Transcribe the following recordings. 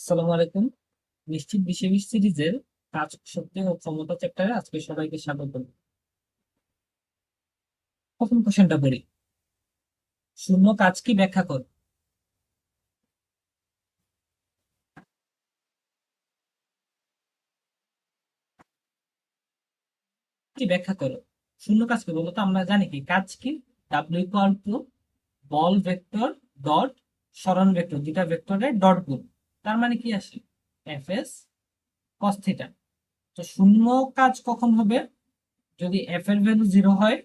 আসসালামু আলাইকুম। নিশ্চিত বিষয় সিরিজের কাজ শক্তি ও ক্ষমতা চ্যাপ্টারে আজকে সবাইকে স্বাগত। প্রথম কোশ্চেনটা পড়ি। শূন্য কাজ কি ব্যাখ্যা কর? কি ব্যাখ্যা করো? শূন্য কাজ কি? বলতো আমরা জানি কি? কাজ কি? ডাব্লিউ ইকুয়াল টু বল ভেক্টর ডট সরণ ভেক্টর দুটা ভেক্টরের ডট গুণ। তার মানে কি আসে? এফ এস কস থিটা তো শূন্য কাজ কখন হবে? যদি এফ এর ভ্যালু জিরো হয়,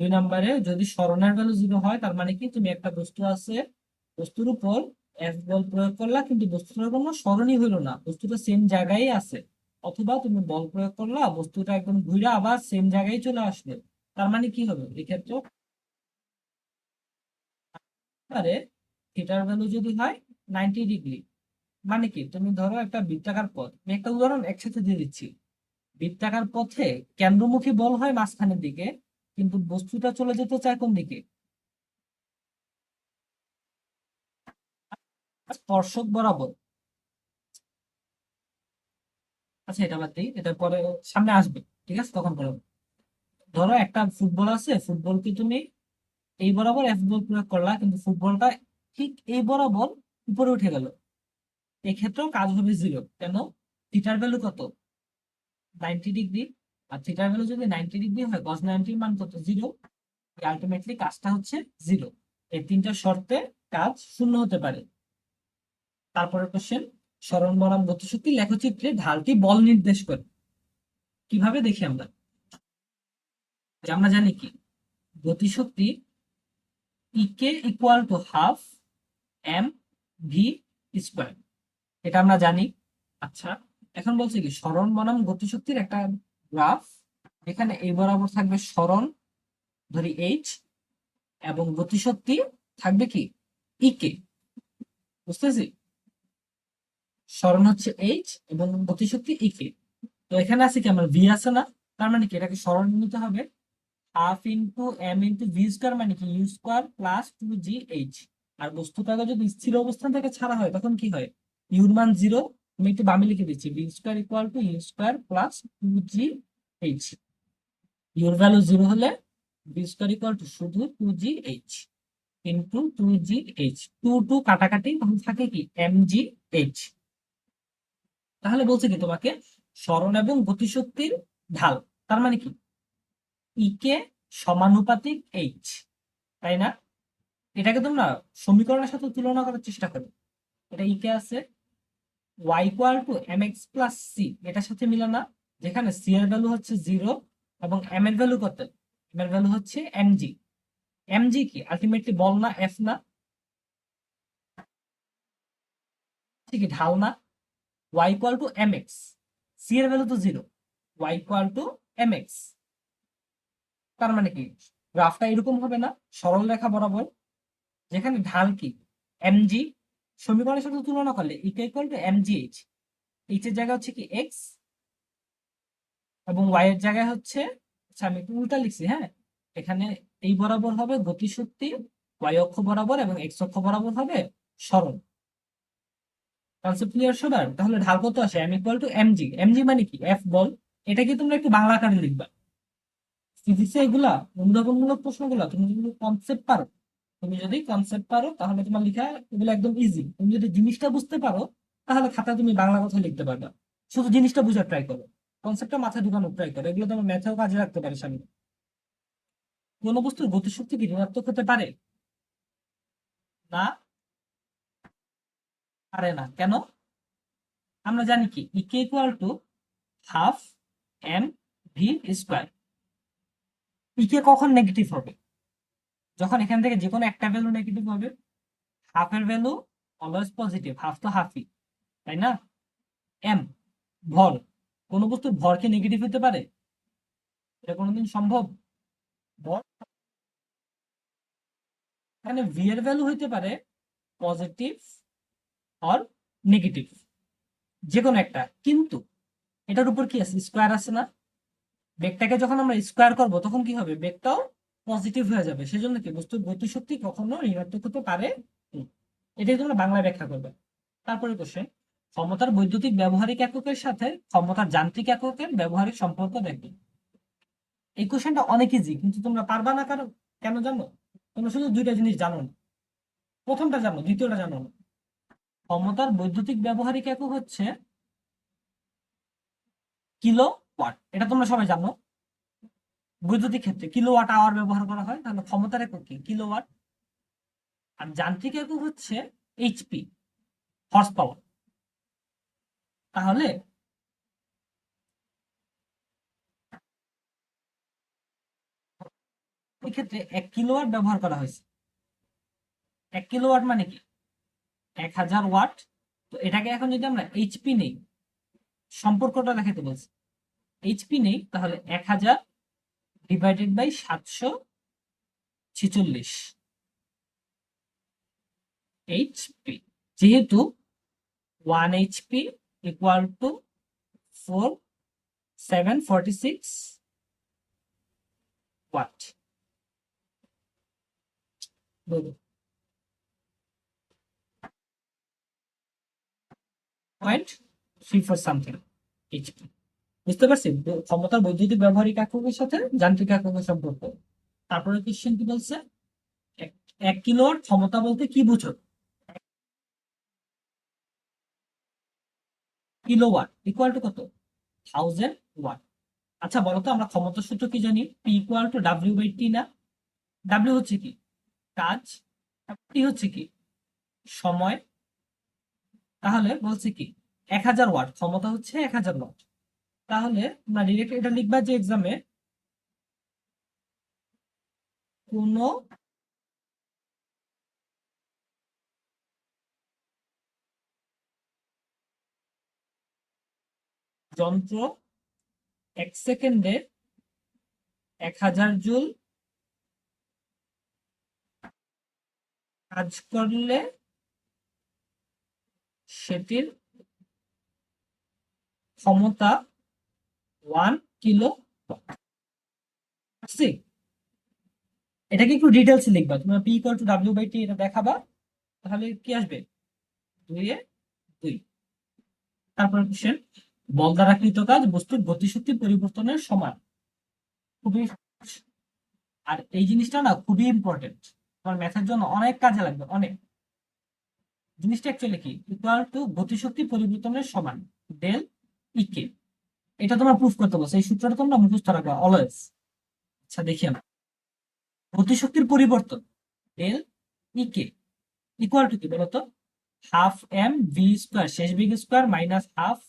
দুই নম্বরে যদি স্মরণের ভ্যালু জিরো হয়, তার মানে কি? তুমি একটা বস্তু আছে, বস্তুর উপর এফ বল প্রয়োগ করলা, কিন্তু বস্তুটার কোনো স্মরণই হইল না। বস্তুটা সেম জায়গায় আছে। অথবা তুমি বল প্রয়োগ করলা, বস্তুটা একদম ঘুরে আবার সেম জায়গায় চলে আসবে। তার মানে কি হবে? এক্ষেত্রে থিটার ভ্যালু যদি হয় নাইনটি ডিগ্রি মানে কি? তুমি ধরো একটা বৃত্তাকার পথ। আমি একটা উদাহরণ একসাথে দিয়ে দিচ্ছি। বৃত্তাকার পথে কেন্দ্রমুখী বল হয় মাঝখানের দিকে, কিন্তু বস্তুটা চলে যেতে চায় কোন দিকে? স্পর্শক বরাবর। আচ্ছা এটা বাদ দিই। এটা পরে সামনে আসবে। ঠিক আছে? তখন করো ধরো একটা ফুটবল আছে, ফুটবল কি তুমি? এই বরাবর এফ বল প্রয়োগ করলা, কিন্তু ফুটবলটা ঠিক এই বরাবর উপরে উঠে গেল। এক্ষেত্রেও কাজ হবে জিরো কেন? থিটার ভ্যালু কত? নাইনটি ডিগ্রি আর থিটার ভ্যালু যদি নাইনটি ডিগ্রি হয় কস নাইনটির মান কত? জিরো আলটিমেটলি কাজটা হচ্ছে জিরো এই তিনটা শর্তে কাজ শূন্য হতে পারে। তারপরে কোশ্চেন স্মরণ বনাম গতিশক্তি লেখচিত্রে ঢালটি বল নির্দেশ করে। কীভাবে দেখি আমরা? আমরা জানি কি? গতিশক্তি E K equal to half M V square এটা আমরা জানি। আচ্ছা এখন বলছে কি, স্মরণ বনাম গতিশক্তির একটা গ্রাফ এখানে এই বরাবর থাকবে স্মরণ, ধরি এইচ এবং গতিশক্তি থাকবে কি? ইকে বুঝতেছি? স্মরণ হচ্ছে এইচ এবং গতিশক্তি ইকে তো এখানে আছে কি, আমার ভি আছে না? তার মানে কি, এটাকে স্মরণ নিতে হবে। Half into M into V square মানে কি, U square plus two G H. আর বস্তুটাকে যদি স্থির অবস্থান থেকে ছাড়া হয়, তখন কি হয়? ইউর মান জিরো, আমি একটু বামে লিখে দিচ্ছি V square equal to U square plus two G H your value zero হলে বি স্কোয়ার ইকুয়াল টু শুধু two G H into two G H two two কাটাকাটি তখন থাকে কি? এম জি এইচ তাহলে বলছে কি তোমাকে? স্মরণ এবং গতিশক্তির ঢাল, তার মানে কি? ইকে সমানুপাতিক এইচ তাই না? এটাকে তোমরা সমীকরণের সাথে তুলনা করার চেষ্টা করো। এটা ইকে আছে Y equal to M X plus C সাথে মিলে না। যেখানে সি এর ভ্যালু হচ্ছে জিরো এবং এম এর ভ্যালু কত? এম এর ভ্যালু হচ্ছে এম জি এম জি কি? আলটিমেটলি বল না এফ না। কি ঢাল না। Y equal to M X C এর ভ্যালু তো zero Y equal to M X তার মানে কি? গ্রাফটা এরকম হবে না, সরল রেখা বরাবর। যেখানে ঢাল কি? এম জি সমীকরণের সাথে তুলনা করলে E K equal to M G H এর জায়গা হচ্ছে কি এক্স এবং ওয়াই এর জায়গায় হচ্ছে আচ্ছা আমি একটু উল্টা লিখছি হ্যাঁ? এখানে এই বরাবর হবে গতিশক্তি ওয়াই অক্ষ বরাবর এবং এক্স অক্ষ বরাবর হবে সরল কনসেপ্ট ক্লিয়ার সবার? তাহলে ঢাল কত আসে? M equal to M G M G মানে কি? এফ বল। এটা কি তোমরা একটু বাংলা আকারে লিখবা? ফিজিক্সে এগুলা অনুধাবনমূলক প্রশ্নগুলা, তুমি যদি কনসেপ্ট পারো তুমি যদি কনসেপ্ট পারো, তাহলে তোমার লেখা এগুলো একদম ইজি তুমি যদি জিনিসটা বুঝতে পারো, তাহলে খাতায় তুমি বাংলা কথা লিখতে পারবে। শুধু জিনিসটা বুঝার ট্রাই করো। কনসেপ্টটা মাথায় ঢুকানোর ট্রাই করো। এগুলো তোমার ম্যাথেও কাজে রাখতে পারে সামনে। কোন বস্তুর গতিশক্তি কি ঋণাত্মক হতে পারে? না? পারে না। কেন? আমরা জানি কি? E K equal to half M V square E K কখন নেগেটিভ হবে? যখন এখান থেকে যে কোনো একটা ভ্যালু নেগেটিভ হবে হাফের ভ্যালু অলওয়েজ পজিটিভ হাফ তো হাফই তাই না? এম ভর, কোন বস্তুর ভর কি নেগেটিভ হতে পারে? এটা কোনোদিন সম্ভব? ভর এখানে ভি এর ভ্যালু হইতে পারে পজিটিভ অর নেগেটিভ যে কোনো একটা। কিন্তু এটার উপর কি আছে? স্কোয়ার আছে না? বেগটাকে যখন আমরা স্কোয়ার করব, তখন কি হবে? বেগটাও পজিটিভ হয়ে যাবে। সেজন্য কি? বস্তুর গতিশক্তি কখনো ঋণাত্মক হতে পারে এটাই তোমরা বাংলায় ব্যাখ্যা করবে। তারপরে কোশ্চেন ক্ষমতার বৈদ্যুতিক ব্যবহারিক এককের সাথে ক্ষমতার যান্ত্রিক এককের ব্যবহারিক সম্পর্ক দেখবে এই কোশ্চেনটা অনেক ইজি কিন্তু তোমরা পারবা না কারণ কেন জানো? তোমরা শুধু দুইটা জিনিস জানো না। প্রথমটা জানো, দ্বিতীয়টা জানো না। ক্ষমতার বৈদ্যুতিক ব্যবহারিক একক হচ্ছে কিলো ওয়াট এটা তোমরা সবাই জানো। বৈদ্যুতিক ক্ষেত্রে কিলো ওয়াট আওয়ার ব্যবহার করা হয়, তাহলে ক্ষমতার একক কি? কিলো ওয়াট আর যান্ত্রিক একক হচ্ছে এইচপি হর্স পাওয়ার তাহলে এক্ষেত্রে এক কিলোওয়াট ব্যবহার করা হয়েছে। এক কিলোওয়াট মানে কি? এক হাজার ওয়াট। তো এটাকে এখন যদি আমরা এইচপি নেই, সম্পর্কটা দেখাতে বলছি। এইচপি নেই, তাহলে এক হাজার ডিভাইডেড বাই সাতশো ছিচল্লিশ। এইচপি যেহেতু one HP equal to four seven forty six watt point three four something HP বুঝতে পারছি? ক্ষমতার বৈদ্যুতিক ব্যবহারিক এককের সাথে যান্ত্রিক এককের সম্পর্ক। তারপরে কোশ্চেন কি বলছে? এক- কিলোর ক্ষমতা বলতে কি বুঝো? কিলোওয়াট ইকুয়াল টু কত? থাউজেন্ড ওয়াট আচ্ছা বলো তো, আমরা ক্ষমতার সূত্র কি জানি? P equal to W by T না? ডাব্লিউ হচ্ছে কি? কাজ। টি হচ্ছে কি? সময়। তাহলে বলছে কি? এক হাজার ওয়াট ক্ষমতা হচ্ছে এক হাজার ওয়াট তাহলে না ডিরেক্ট এটা লিখবা যে এক্সামে কোন যন্ত্র এক সেকেন্ডে এক হাজার জুল কাজ করলে সেটির ক্ষমতা ওয়ান কিলো সি। এটাকে একটু ডিটেলস লিখবা। তোমরা P equal to W by T এটা দেখাবা, তাহলে কি আসবে? দুইয়ে দুই। তারপর কোশ্চেন বল দ্বারা কৃত কাজ বস্তুর গতিশক্তি পরিবর্তনের সমান। খুবই আর এই জিনিসটা না খুবই ইম্পর্টেন্ট তোমার ম্যাথের জন্য অনেক কাজে লাগবে, অনেক। জিনিসটা অ্যাকচুয়ালি কি? ইকুয়াল টু গতিশক্তি পরিবর্তনের সমান ডেল ইকে এটা তোমার প্রুফ করতে বলছে এই সূত্রটা তোমরা মুখস্থ রাখবা অলওয়েজ আচ্ছা দেখি আমরা। গতিশক্তির পরিবর্তন ডেল কে ইকুয়াল টু কি বলতো? হাফ এম ভি স্কোয়ার শেষ big square minus half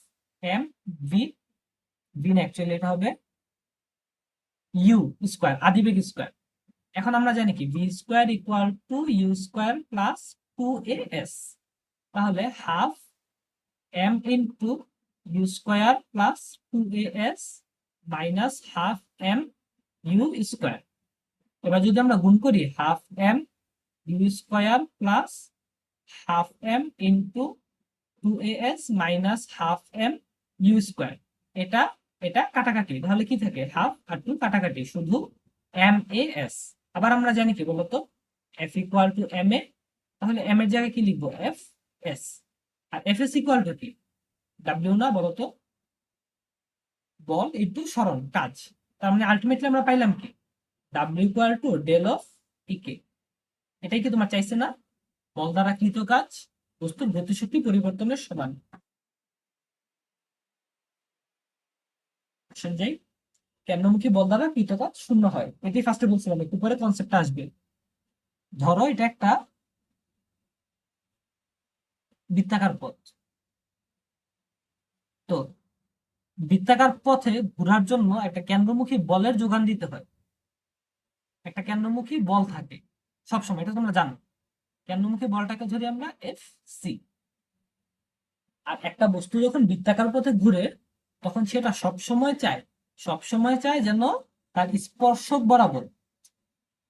M V V actually এটা হবে ইউ স্কোয়ার আদি বেগ স্কোয়ার এখন আমরা জানি কি V square equal to U square plus two A S তাহলে half M into U square plus two A S minus half M square এবার যদি আমরা গুণ করি half M U square plus half M into two A S minus half M U square এটা এটা কাটাকাটি, তাহলে কি থাকে? হাফ আর টু কাটাকাটি, শুধু এম এ এস আবার আমরা জানি কি বলতো? F equal to M A তাহলে এম এর জায়গায় কি লিখব? এফ এস আর এফ এস ইকুয়াল টু কি? ডাব্লিউ না বলতো? বল ইন্টু সরণ কাজ। তার মানে আলটিমেটলি আমরা পাইলাম কি? W equal to del of E K এটাই কি তোমার চাইছে না? বল দ্বারা কৃত কাজ, বস্তুর গতিশক্তি পরিবর্তনের সমান। যাই কেন্দ্রমুখী বল দ্বারা কৃত কাজ শূন্য হয়। এটি ফার্স্টে বলছিলাম, একটু পরে কনসেপ্টটা আসবে। ধরো এটা একটা বৃত্তাকার পথ। তো বৃত্তাকার পথে ঘোরার জন্য একটা কেন্দ্রমুখী বলের যোগান দিতে হয়। একটা কেন্দ্রমুখী বল থাকে। সবসময় এটা তোমরা জানো। কেন্দ্রমুখী বলটাকে ধরি আমরা এফ সি আর একটা বস্তু যখন বৃত্তাকার পথে ঘুরে, তখন সেটা সব সময় চায়। সব সময় চায় যেন তার স্পর্শক বরাবর।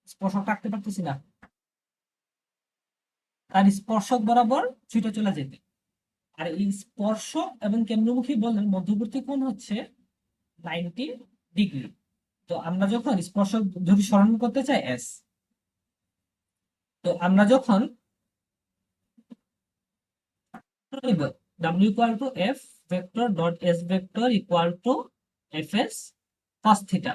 স্পর্শক রাখতে পারতেছি না। তার স্পর্শক বরাবর ছুটে চলে যেতে। আর এই স্পর্শ এবং কেন্দ্রমুখী বলের মধ্যবর্তী কোণ হচ্ছে নাইনটি ডিগ্রি তো আমরা যখন স্পর্শক যদি স্মরণ করতে চাই এস তো আমরা যখন W equal to F vector dot S vector equal to F S cos theta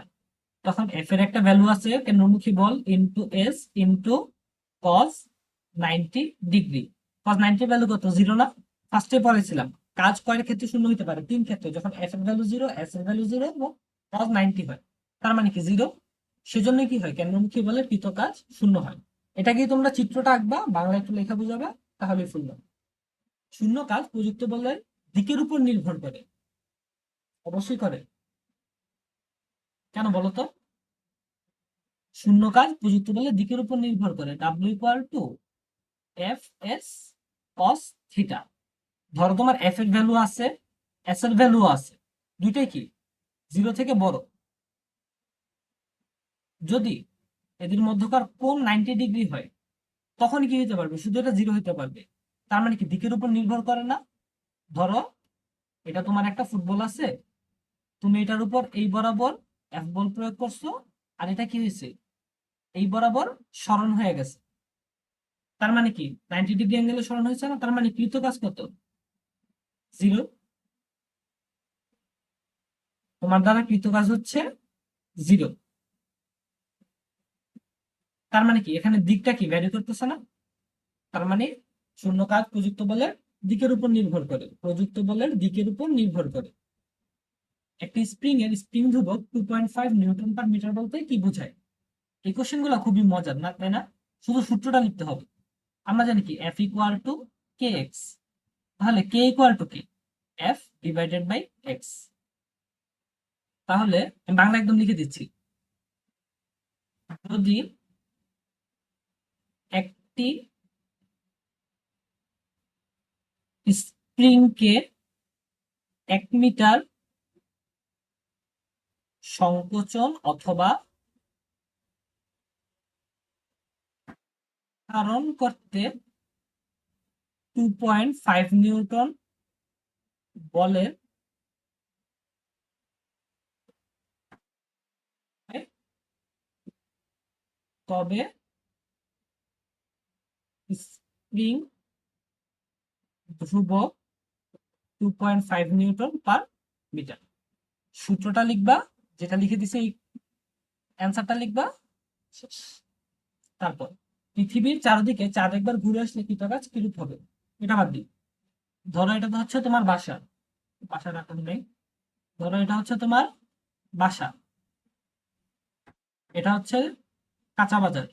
তখন এফ এর একটা ভ্যালু আছে, কেন্দ্রমুখী বল into S into cos ninety degree cos ninety value কত? জিরো না? ফার্স্টে পড়েছিলাম কাজ কয়ের ক্ষেত্রে শূন্য হতে পারে। তিন ক্ষেত্রে, যখন এফ এর ভ্যালু জিরো এস এর ভ্যালু জিরো এবং কস নাইনটি হয়। তার মানে কি জিরো সেজন্য কি হয়? কেন্দ্রমুখী বলে? কৃত কাজ শূন্য হয়। এটা কি তোমরা চিত্রটা আঁকবা? বাংলা একটু লেখা বুঝাবে? তাহলে ফুল শূন্য কাজ প্রযুক্ত বলের দিকের উপর নির্ভর করে। অবশ্যই করে। কেন বলো তো? শূন্য কাজ প্রযুক্ত বলের দিকের উপর নির্ভর করে। W equal to F S cos theta ধরো তোমার এফ এর ভ্যালু আছে এস এর ভ্যালু আছে। দুইটাই কি? জিরো থেকে বড়। যদি এদের মধ্যকার কোন নাইনটি ডিগ্রি হয় তখন কি হতে পারবে? শুধু এটা জিরো হতে পারবে। তার মানে কি? দিকের উপর নির্ভর করে না। ধরো, এটা তোমার একটা ফুটবল আছে। তুমি এটার উপর এই বরাবর এফ বল প্রয়োগ করছ, আর এটা কি হয়েছে? এই বরাবর স্মরণ হয়ে গেছে। তার মানে কি? নাইনটি ডিগ্রি অ্যাঙ্গেলে স্মরণ হয়েছে না? তার মানে কৃত কাজ কত জিরো। তোমার দ্বারা কৃত কাজ হচ্ছে জিরো। তার মানে কি? এখানে দিকটা কি? ভ্যারি করতেছে না? তার মানে শূন্য কাজ প্রযুক্ত বলের দিকের উপর নির্ভর করে। প্রযুক্ত বলের দিকের উপর নির্ভর করে। একটি স্প্রিং এর স্প্রিং ধ্রুবক two point five newton per metre বলতে কি বোঝায়? এই কোশ্চেনগুলো খুবই মজার, না তাই না? শুধু সূত্রটা লিখতে হবে। আমরা জানি কি? F equal to K X তাহলে K equal to K? F divided by X তাহলে বাংলা একদম লিখে দিচ্ছি। যদি একটি স্প্রিংকে এক মিটার সংকোচন অথবা ধারণ করতে টু পয়েন্ট ফাইভ নিউটন বলের তবে স্প্রিং ধ্রুবক two point five newton per metre সূত্রটা লিখবা, যেটা লিখে দিছে এই অ্যান্সারটা লিখবা। তারপর, পৃথিবীর চারদিকে চাঁদ একবার ঘুরে আসলে কৃত কাজ কিরূপ হবে? এটা বাদ দিই। ধরো এটা তো হচ্ছে তোমার বাসা। বাসা রাখুন নেই। ধরো এটা হচ্ছে তোমার বাসা। এটা হচ্ছে কাঁচা বাজার।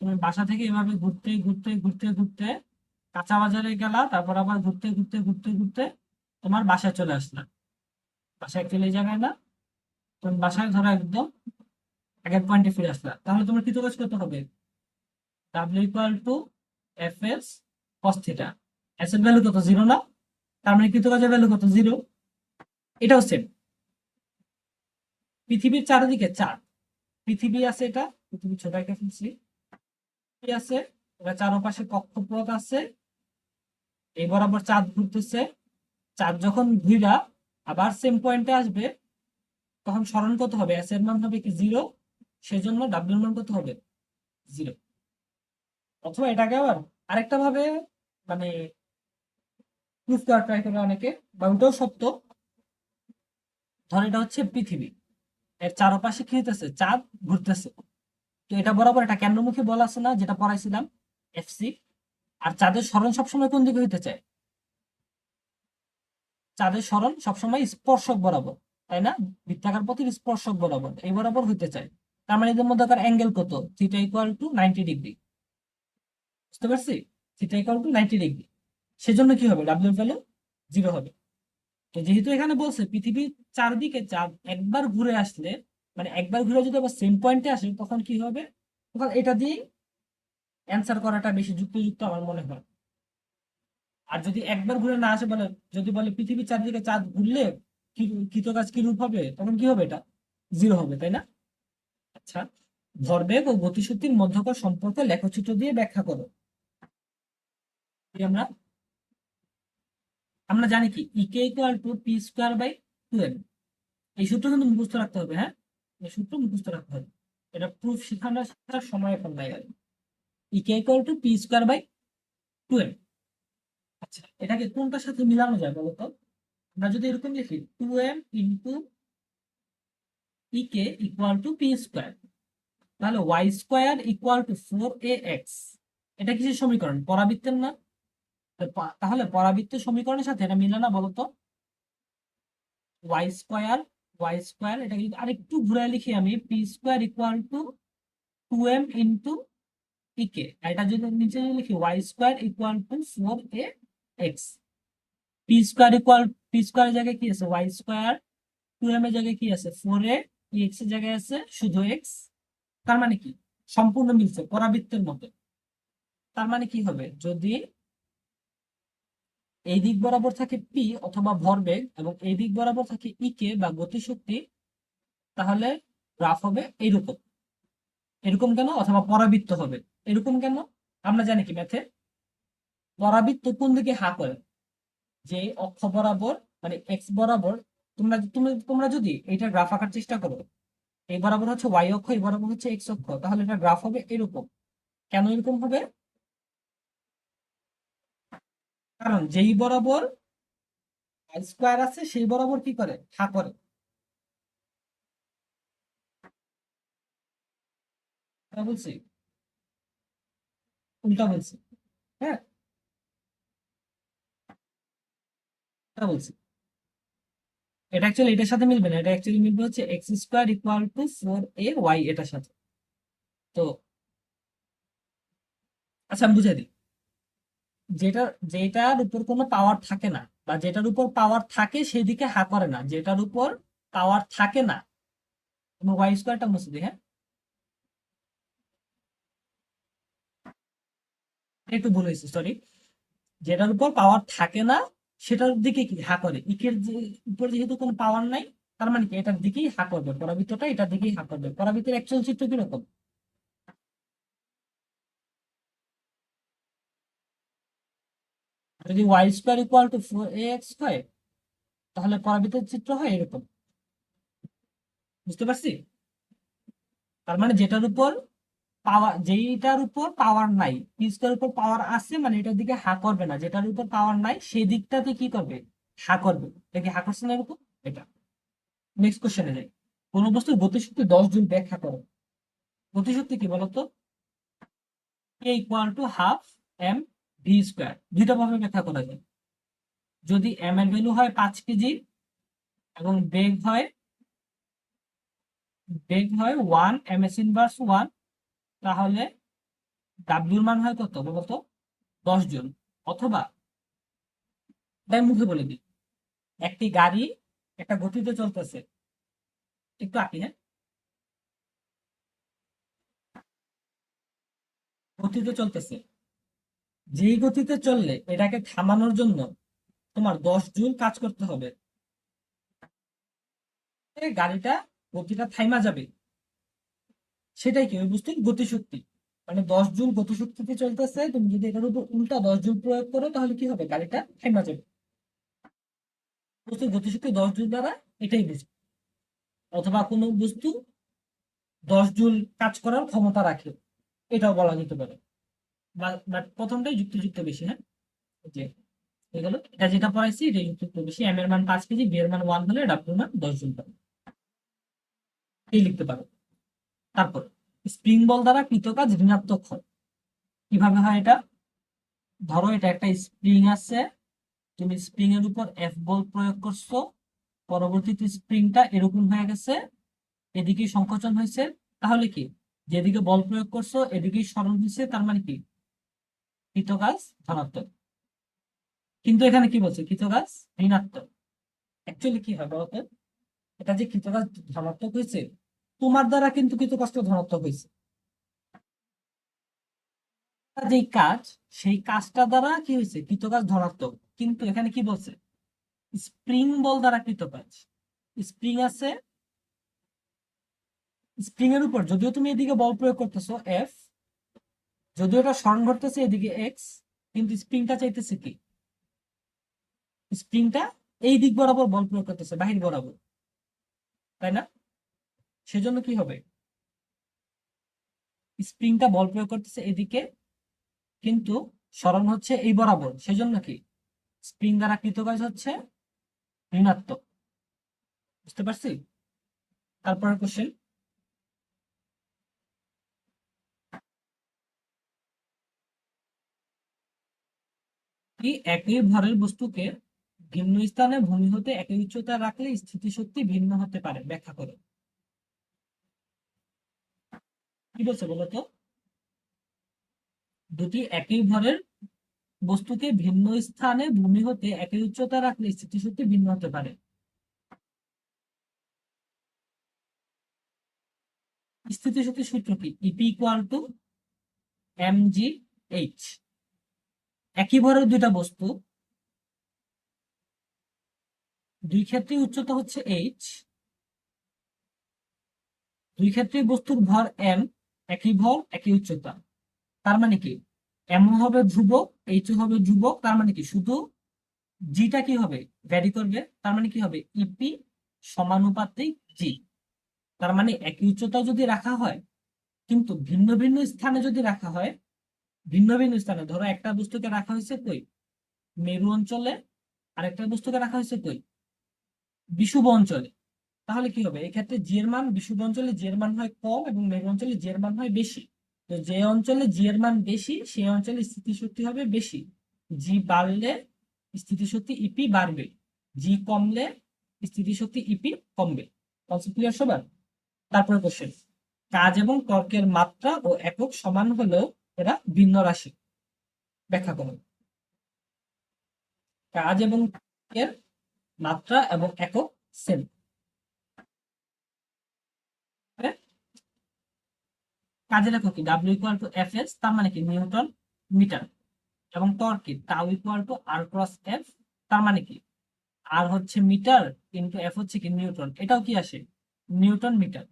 তুমি বাসা থেকে এভাবে ঘুরতে ঘুরতে ঘুরতে ঘুরতে কাঁচা বাজারে গেলা, তারপর আবার ঘুরতে ঘুরতে ঘুরতে ঘুরতে তোমার বাসায় চলে আসলা। বাসায় এই জায়গায় না। তুমি বাসায় ধরো একদম আগের পয়েন্টে ফিরে আসলা। তাহলে তোমার কৃত কাজ করতে হবে? W equal to F S cos theta S এর ভ্যালু কত? জিরো না? তার মানে কৃত কাজের ভ্যালু কত? জিরো এটাও সেম পৃথিবীর চারিদিকে চার। পৃথিবী আছে এটা পৃথিবী ছোট একটা ফেলছি আছে এটা চারপাশে কক্ষপথ আছে। এই বরাবর চাঁদ ঘুরতেছে। চাঁদ যখন ঘুরা আবার সেম পয়েন্টে আসবে, তখন স্মরণ কত হবে? এস এর মান হবে কি জিরো সেজন্য ডাব্লিউর মান কত হবে? জিরো অথবা এটাকে আবার আরেকটা ভাবে মানে প্রুফ ট্রাই অনেকে, বা ওটাও সত্য। ধর এটা হচ্ছে পৃথিবী। এর চারপাশে কি হইতেছে? চাঁদ ঘুরতেছে। তো এটা বরাবর এটা কেন্দ্রমুখী বল আছে না, যেটা পড়াইছিলাম এফসি আর চাঁদের স্মরণ সবসময় কোন দিকে হইতে চায়? চাঁদের স্মরণ সবসময় স্পর্শক বরাবর, তাই না? বৃত্তাকার পথের স্পর্শক বরাবর, এই বরাবর হইতে চায়। তার মানে এদের মধ্যে অ্যাঙ্গেল কত? Theta equal to ninety degree বুঝতে পারছি? Theta equal to ninety degree সেজন্য কি হবে? ডাব্লিউ ভ্যালু জিরো হবে। তো যেহেতু এখানে বলছে পৃথিবীর চারদিকে চাঁদ, একবার ঘুরে আসলে মানে একবার ঘুরে যদি আবার সেম পয়েন্টে আসে, তখন কি হবে? তখন এটা দিয়ে অ্যান্সার করাটা বেশি যুক্তিযুক্ত আমার মনে হয়। আর যদি একবার ঘুরে না আসে বলে, যদি বলে পৃথিবীর চারদিকে চাঁদ ঘুরলে কৃত কাজ কি রূপ হবে? তখন কি হবে এটা? জিরো হবে, তাই না? আচ্ছা ভরবেগ ও গতিশক্তির মধ্যকার সম্পর্ক লেখচিত্র দিয়ে ব্যাখ্যা করো। আমরা আমরা জানি কি? E K equal to P square by twelve এই সূত্র কিন্তু মুখস্থ রাখতে হবে হ্যাঁ? এই সূত্র মুখস্থ রাখতে হবে। এটা প্রুফ শেখানোর সময় এখন নাই আর E K equal to P square by twelve আচ্ছা এটাকে কোনটার সাথে মিলানো যায় বলতো আমরা যদি এরকম লিখি two M into E K equal to P square তাহলে Y square equal to four A X এটা কিসের সমীকরণ? পরাবৃত্তের না? তাহলে পরাবৃত্ত সমীকরণের সাথে এটা মিলে না বলতো? ওয়াই স্কোয়ার ওয়াই স্কোয়ার এটা যদি আরেকটু ঘুরে লিখি আমি P square equal to two M into E K এটা যদি নিচে লিখি Y square equal to four A X P square equal P স্কোয়ারের জায়গায় কি আছে? ওয়াই স্কোয়ার টু এম এর জায়গায় কি আছে? ফোর এ এক্সের জায়গায় আছে, শুধু এক্স তার মানে কি? সম্পূর্ণ মিলছে, পরাবৃত্তের মতো। তার মানে কি হবে? যদি এই দিক বরাবর থাকে পি অথবা ভরবেগ এবং এই দিক বরাবর থাকে ইকে বা গতিশক্তি, তাহলে গ্রাফ হবে এইরকম। এরকম কেন? অথবা পরাবৃত্ত হবে। এরকম কেন? আমরা জানি কি ম্যাথে পরাবৃত্ত কোন দিকে হা করে? যে অক্ষ বরাবর মানে এক্স বরাবর, তোমরা তুমি, তোমরা যদি এটা গ্রাফ আঁকার চেষ্টা করো, এই বরাবর হচ্ছে ওয়াই অক্ষ, এই বরাবর হচ্ছে এক্স অক্ষ, তাহলে এটা গ্রাফ হবে এরকম। কেন এরকম হবে? কারণ যেই বরাবর স্কোয়ার আছে, সেই বরাবর কি করে? হা করে। বলছি, উল্টা বলছি হ্যাঁ? বলছি। এটা অ্যাকচুয়ালি এটার সাথে মিলবে না, এটা অ্যাকচুয়ালি মিলবে হচ্ছে X square equal to four A Y এটার সাথে। তো আচ্ছা আমি বুঝাই দিই। যেটা, যেটার উপর কোনো পাওয়ার থাকে না বা যেটার উপর পাওয়ার থাকে সেদিকে হা করে না, যেটার উপর পাওয়ার থাকে না। তুমি ওয়াই স্কোয়ারটা মুছে হ্যাঁ? একটু ভুল হয়েছে সরি যেটার উপর পাওয়ার থাকে না, সেটার দিকে কি হা করে? ইকের উপর যেহেতু কোনো পাওয়ার নাই, তার মানে কি? এটার দিকেই হা করবে, পরাবৃত্তটা এটার দিকেই হা করবে। পরাবৃত্তের অ্যাকচুয়াল চিত্র কীরকম? যদি Y square equal to four A X হয় তাহলে পরাবৃত্তের চিত্র হয় এরকম। বুঝতে পারছি? তার মানে যেটার উপর পাওয়ার যেইটার উপর পাওয়ার নাই পিসটার উপর পাওয়ার আছে মানে এটার দিকে হা করবে না। যেটার উপর পাওয়ার নাই, সেই দিকটাতে কি করবে? হা করবে। এটা কি হা করছে না এরকম? এটা। নেক্সট কোশ্চেনে যাই। কোন বস্তুর গতিশক্তি দশ জুল ব্যাখ্যা করো। গতিশক্তি কি বলতো? K equal to half M V square দুইটা ভাবে ব্যাখ্যা করা যায়। যদি এম এর ভ্যালু হয় পাঁচ কেজি এবং বেগ হয় বেগ হয় one M S inverse one তাহলে ডাব্লিউর মান হয় কত? বলতো দশ জন। অথবা তাই মুখে বলে দিই, একটি গাড়ি একটা গতিতে চলতেছে। একটু আঁকি হ্যাঁ? গতিতে চলতেছে। যেই গতিতে চললে এটাকে থামানোর জন্য তোমার দশ জুল কাজ করতে হবে। গাড়িটা গতিটা থাইমা যাবে। সেটাই কি? বস্তুর গতিশক্তি। মানে দশ জুল গতিশক্তিতে চলতেছে, তুমি যদি এটার উপর উল্টা দশ জুল প্রয়োগ করো, তাহলে কি হবে? গাড়িটা থাইমা যাবে। বস্তুর গতিশক্তি দশ জুল দ্বারা এটাই বুঝি অথবা কোনো বস্তু দশ জুল কাজ করার ক্ষমতা রাখে। এটাও বলা যেতে পারে। বাট প্রথমটাই যুক্তিযুক্ত বেশি হ্যাঁ? যে এগুলো এটা যেটা পড়াইছি, এটা যুক্তিযুক্ত বেশি। এম এর মান পাঁচ কেজি বি এর মান ওয়ান হলে ডাব্লিউ মান দশ জুল পাবে। এই লিখতে পারো। তারপর স্প্রিং বল দ্বারা কৃত কাজ ঋণাত্মক হয়। কীভাবে হয় এটা? ধরো এটা একটা স্প্রিং আছে, তুমি স্প্রিং এর উপর এফ বল প্রয়োগ করছ, পরবর্তীতে স্প্রিংটা এরকম হয়ে গেছে এদিকে সংকোচন হয়েছে। তাহলে কি? যেদিকে বল প্রয়োগ করছ, এদিকেই সরণ হয়েছে, তার মানে কি? কৃতকাজ ধনাত্মক। কিন্তু এখানে কি বলছে? ঋণাত্মক। অ্যাকচুয়ালি কি হয় বলতো? এটা যে ধনাত্মক হয়েছে, তোমার দ্বারা কিন্তু ধনাত্মক হয়েছে। যে কাজ, সেই কাজটা দ্বারা কি হয়েছে? কৃতকাজ ধনাত্মক। কিন্তু এখানে কি বলছে? স্প্রিং বল দ্বারা কৃতকাজ। স্প্রিং আছে, স্প্রিং এর উপর। যদিও তুমি এদিকে বল প্রয়োগ করতেছো এফ যদিও এটা স্মরণ ঘটতেছে এদিকে এক্স কিন্তু স্প্রিংটা চাইতেছে কি? স্প্রিংটা এই দিক বরাবর বল প্রয়োগ করতেছে, বাহির বরাবর। তাই না? সেজন্য কি হবে? স্প্রিংটা বল প্রয়োগ করতেছে এদিকে, কিন্তু স্মরণ হচ্ছে এই বরাবর। সেজন্য কি? স্প্রিং দ্বারা কৃত কাজ হচ্ছে ঋণাত্মক। বুঝতে পারছি? তারপরে কোশ্চেন কি একই ভরের বস্তুকে ভিন্ন স্থানে ভূমি হতে একই উচ্চতা রাখলে স্থিতিশক্তি ভিন্ন হতে পারে। ব্যাখ্যা করো। কি বলছে বলতো দুটি একই ভরের বস্তুকে ভিন্ন স্থানে ভূমি হতে একই উচ্চতা রাখলে স্থিতিশক্তি ভিন্ন হতে পারে। স্থিতিশক্তি সূত্র কি? E P equal to M G H একই ভরের দুইটা বস্তু। দুই ক্ষেত্রে উচ্চতা হচ্ছে এইচ দুই ক্ষেত্রে বস্তুর ভর এম একই ভর, একই উচ্চতা। তার মানে কি? এম হবে ধ্রুবক এইচ হবে ধ্রুবক, তার মানে কি? শুধু জিটা কি হবে? ভ্যারি করবে। তার মানে কি হবে? ইপি সমানুপাতিক জি তার মানে একই উচ্চতা যদি রাখা হয়, কিন্তু ভিন্ন ভিন্ন স্থানে যদি রাখা হয় ভিন্ন ভিন্ন স্থানে। ধরো একটা বস্তুকে রাখা হয়েছে কই? মেরু অঞ্চলে আর একটা বস্তুকে রাখা হয়েছে কই? বিষুব অঞ্চলে। তাহলে কি হবে? এক্ষেত্রে জি এর মান বিষুব অঞ্চলে জি এর মান হয় কম এবং মেরু অঞ্চলে জি এর মান হয় বেশি। তো যে অঞ্চলে জি এর মান বেশি, সেই অঞ্চলে স্থিতিশক্তি হবে বেশি। জি বাড়লে স্থিতিশক্তি ইপি বাড়বে। জি কমলে স্থিতিশক্তি ইপি কমবে। সবার? তারপরে কোশ্চেন কাজ এবং তর্কের মাত্রা ও একক সমান হলেও এরা ভিন্ন রাশি ব্যাখ্যা করুন। কাজ এবং এর মাত্রা এবং একক সেম কাজের একক কি? W equal to F S তার মানে কি? Newton metre. এবং টর্ক কি? Tau equal to R cross F তার মানে কি? আর হচ্ছে মিটার, কিন্তু এফ হচ্ছে কি? নিউটন। এটাও কি আসে? Newton metre.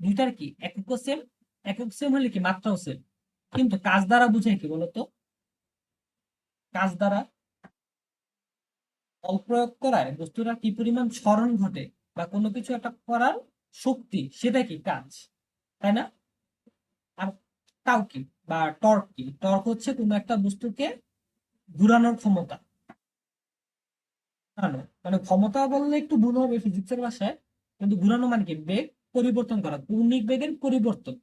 দুইটার কি? একক সেম একক সেম হলে কি? মাত্রাও সেম কিন্তু কাজ দ্বারা বুঝায় কি বলতো? কাজ দ্বারা বল প্রয়োগ করায় বস্তুটা কি পরিমাণ স্মরণ ঘটে বা কোনো কিছু একটা করার শক্তি, সেটা কি? কাজ। তাই না? আর তাও কি? বা টর্ক কি? টর্ক হচ্ছে কোনো একটা বস্তুকে ঘুরানোর ক্ষমতা। মানে ক্ষমতা বললে একটু ভুল হবে ফিজিক্সের ভাষায়, কিন্তু ঘুরানো মানে কি? বেগ পরিবর্তন করা। কৌণিক বেগের পরিবর্তন।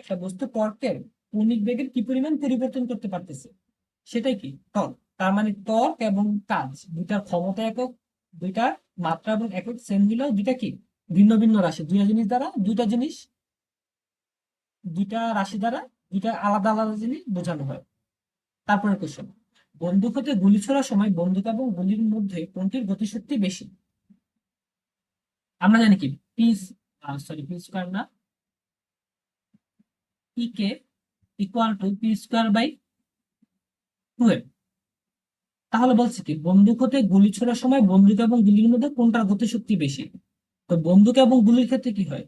একটা বস্তু টর্কের কৌণিক বেগের কি পরিমাণ পরিবর্তন করতে পারতেছে? সেটাই কি? টর্ক তার মানে টর্ক এবং কাজ। দুইটার ক্ষমতা একক, দুইটার মাত্রা এবং একক সেম হলেও দুইটা কি? ভিন্ন ভিন্ন রাশি। দুইটা জিনিস দ্বারা দুইটা জিনিস, দুইটা রাশি দ্বারা দুইটা আলাদা আলাদা জিনিস বোঝানো হয়। তারপরে কোশ্চেন বন্দুক হতে গুলি ছোড়ার সময় বন্দুক এবং গুলির মধ্যে কোনটির গতিশক্তি বেশি? আমরা জানি কি? পিস সরি পিস স্কোয়ার না? E K equal to P square by twelve তাহলে বলছে কি, বন্দুক হতে গুলি ছোড়ার সময় বন্দুক এবং গুলির মধ্যে কোনটার গতিশক্তি বেশি? তো বন্দুক এবং গুলির ক্ষেত্রে কি হয়?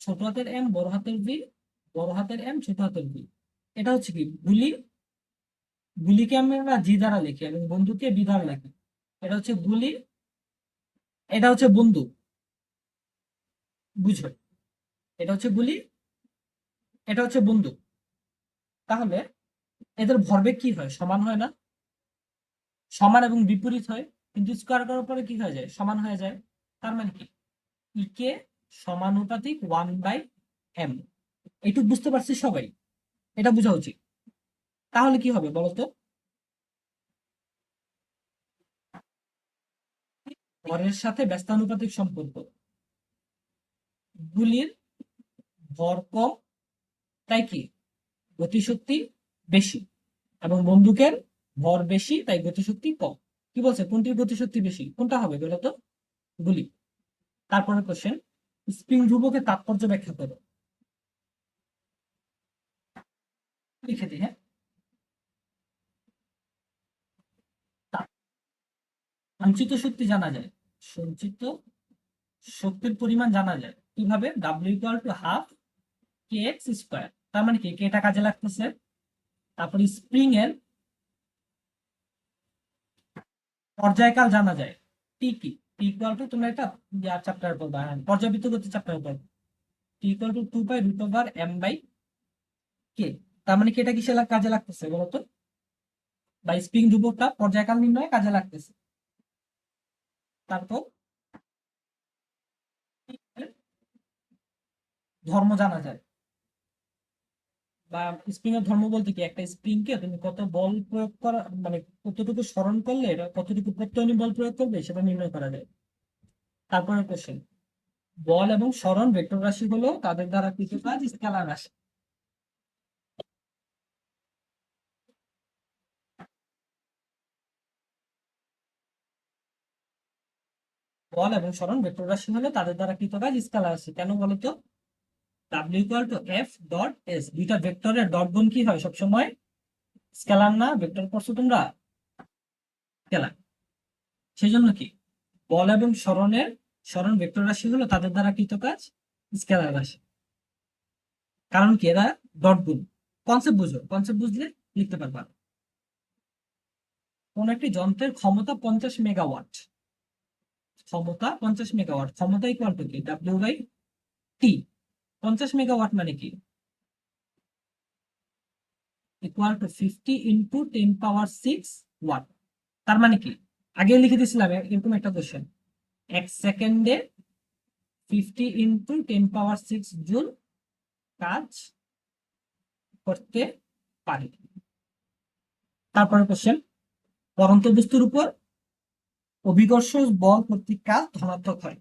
ছোট হাতের এম বড় হাতের বি বড় হাতের এম ছোট হাতের বি এটা হচ্ছে কি, গুলি, গুলিকে আমরা জি দ্বারা লিখি এবং বন্দুককে বি দ্বারা লিখি। এটা হচ্ছে গুলি, এটা হচ্ছে বন্দুক। বুঝো এটা হচ্ছে গুলি, এটা হচ্ছে বন্দুক। তাহলে এদের ভরবেগ কি হয়? সমান হয় না? সমান এবং বিপরীত হয়। কিন্তু স্কোয়ার করার পরে কি হয়ে যায়? সমান হয়ে যায়। তার মানে কি? ইকে সমানুপাতিক ওয়ান বাই এম এইটুকু বুঝতে পারছি সবাই? এটা বোঝা উচিত। তাহলে কি হবে বলতো? ভরের সাথে ব্যস্তানুপাতিক সম্পর্ক। গুলির ভর কম তাই কি? গতিশক্তি বেশি এবং বন্দুকের ভর বেশি, তাই গতিশক্তি কম। কি বলছে? কোনটির গতিশক্তি বেশি? কোনটা হবে বলতো গুলি। তারপরে কোশ্চেন স্প্রিং ধ্রুবকের তাৎপর্য ব্যাখ্যা করো। লিখে দিই হ্যাঁ? সঞ্চিত শক্তি জানা যায়। সঞ্চিত শক্তির পরিমাণ জানা যায়। কীভাবে? W equal to half K X square তার মানে কি? কেটা কাজে লাগতেছে? তারপরে স্প্রিং এর পর্যায়কাল জানা যায়। টি কি? টি ইকুয়াল টু তোমরা এটা চ্যাপ্টার পড়বা। হ্যাঁ পর্যাবৃত্ত গতি চ্যাপ্টার পড়বা। T equal to two by root over M by K তার মানে কি এটা কিসে কাজে লাগতেছে বলতো? বা স্প্রিং ধ্রুবকটা পর্যায়কাল নির্ণয়ে কাজে লাগতেছে। তারপর ধর্ম জানা যায়। বা স্প্রিং এর ধর্ম বলতে কি? একটা স্প্রিং কে তুমি কত বল প্রয়োগ করা মানে কতটুকু স্মরণ করলে এটা কতটুকু প্রত্যয়নী বল প্রয়োগ করবে সেটা নির্ণয় করা যায়। তারপরে কোশ্চেন বল এবং স্মরণ ভেক্টর রাশি হলো তাদের দ্বারা কৃত কাজ স্কেলার রাশি। বল এবং স্মরণ ভেক্টর রাশি হলো তাদের দ্বারা কৃত কাজ স্কেলার রাশি। কেন বলতো? W equal to F dot S দুইটা ভেক্টরের ডট গুণ কি হয় সবসময়? স্কেলার না? ভেক্টর পড়ছো তোমরা? স্কেলার। সেই জন্য কি? বল এবং স্মরণের স্মরণ ভেক্টর রাশি হলো তাদের দ্বারা কৃত কাজ? স্কেলার রাশি। কারণ কি? এরা ডট গুণ। কনসেপ্ট বুঝো। কনসেপ্ট বুঝলে লিখতে পারবা। কোন একটি যন্ত্রের ক্ষমতা পঞ্চাশ মেগাওয়াট ক্ষমতা পঞ্চাশ মেগাওয়াট ক্ষমতা ইকুয়াল টু কি? ডাব্লিউ বাই টি পঞ্চাশ মেগাওয়াট মানে কি? Equal to fifty into ten power six watt তার মানে কি? আগে লিখে দিয়েছিলাম এরকম একটা কোশ্চেন এক সেকেন্ডে fifty into ten power six joule কাজ করতে পারে। তারপরে কোশ্চেন পরন্ত বস্তুর উপর অভিকর্ষ বল কর্তৃক কাজ ধনাত্মক হয়।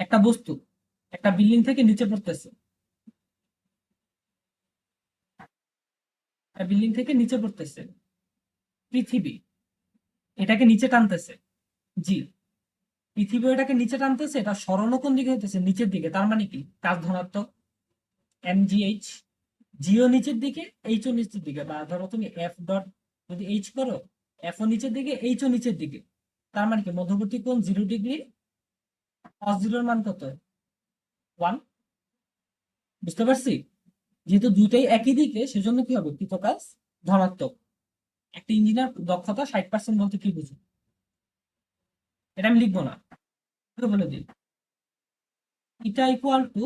একটা বস্তু, একটা বিল্ডিং থেকে নিচে পড়তেছে। বিল্ডিং থেকে নিচে পড়তেছে। পৃথিবী, এটাকে নিচে টানতেছে। জি, পৃথিবী এটাকে নিচে টানতেছে, এটা সরণ কোন দিকে হইতেছে? নিচের দিকে। তার মানে কি? কাজ ধনাত্মক এম জি এইচ জিও নিচের দিকে এইচ ও নিচের দিকে। বা ধরো তুমি এফ ডট যদি এইচ করো এফ ও নিচের দিকে এইচ ও নিচের দিকে। তার মানে কি? মধ্যবর্তী কোণ জিরো ডিগ্রি cos জিরোর মান কত? ওয়ান বুঝতে পারছি? যেহেতু দুইটাই একই দিকে, সেজন্য কি হবে? কৃতকাজ ধনাত্মক। একটা ইঞ্জিনিয়ার দক্ষতা ষাট পার্সেন্ট বলতে কি বুঝি? এটা আমি লিখব না। বলে দিই। এটা equal to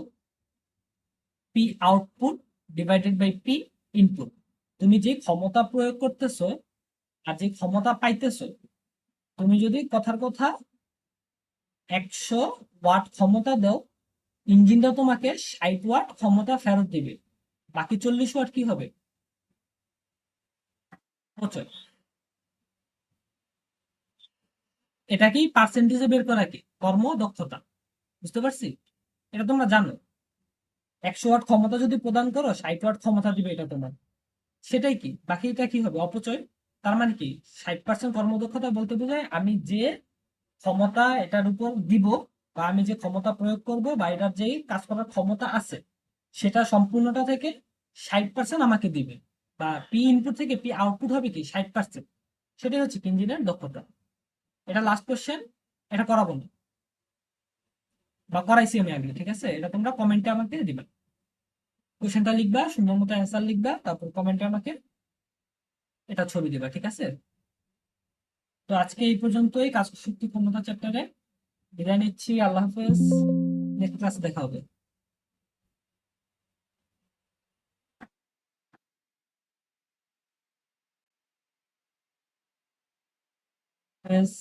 P output divided by P input তুমি যে ক্ষমতা প্রয়োগ করতেছো আর যে ক্ষমতা পাইতেছো, তুমি যদি কথার কথা একশো ওয়াট ক্ষমতা দাও ইঞ্জিনটা তোমাকে, ষাট ওয়াট ক্ষমতা ফেরত দিবে। বাকি চল্লিশ ওয়াট কি হবে? অপচয় এটাকেই পার্সেন্টেজে বের করা কি? কর্ম দক্ষতা। বুঝতে পারছি? এটা তোমরা জানো। একশো ওয়াট ক্ষমতা যদি প্রদান করো, ষাট ওয়াট ক্ষমতা দিবে এটা তোমার। সেটাই কি? বাকিটা কি হবে? অপচয়? তার মানে কি? ষাট পার্সেন্ট কর্মদক্ষতা বলতে বোঝায় আমি যে ক্ষমতা এটার উপর দিব বা আমি যে ক্ষমতা প্রয়োগ করব বা এটার যে কাজ করার ক্ষমতা আছে, সেটা সম্পূর্ণটা থেকে ষাট পার্সেন্ট আমাকে দিবে। বা পি ইনপুট থেকে পি আউটপুট হবে কি? ষাট পার্সেন্ট সেটাই হচ্ছে ইঞ্জিনিয়ার দক্ষতা। এটা লাস্ট কোশ্চেন এটা করাবো না বা করাইছি আমি আগে ঠিক আছে? এটা তোমরা কমেন্টে আমাকে দিবে। কোশ্চেনটা লিখবা, সুন্দর মতো অ্যান্সার লিখবা, তারপর কমেন্টে আমাকে এটা ছবি দিবা, ঠিক আছে? তো আজকে এই পর্যন্তই। কাজ শক্তি পূর্ণতা চ্যাপ্টারে বিদায় নিচ্ছি। আল্লাহ হাফেজ। নেক্সট ক্লাসে দেখা হবে। হাফেজ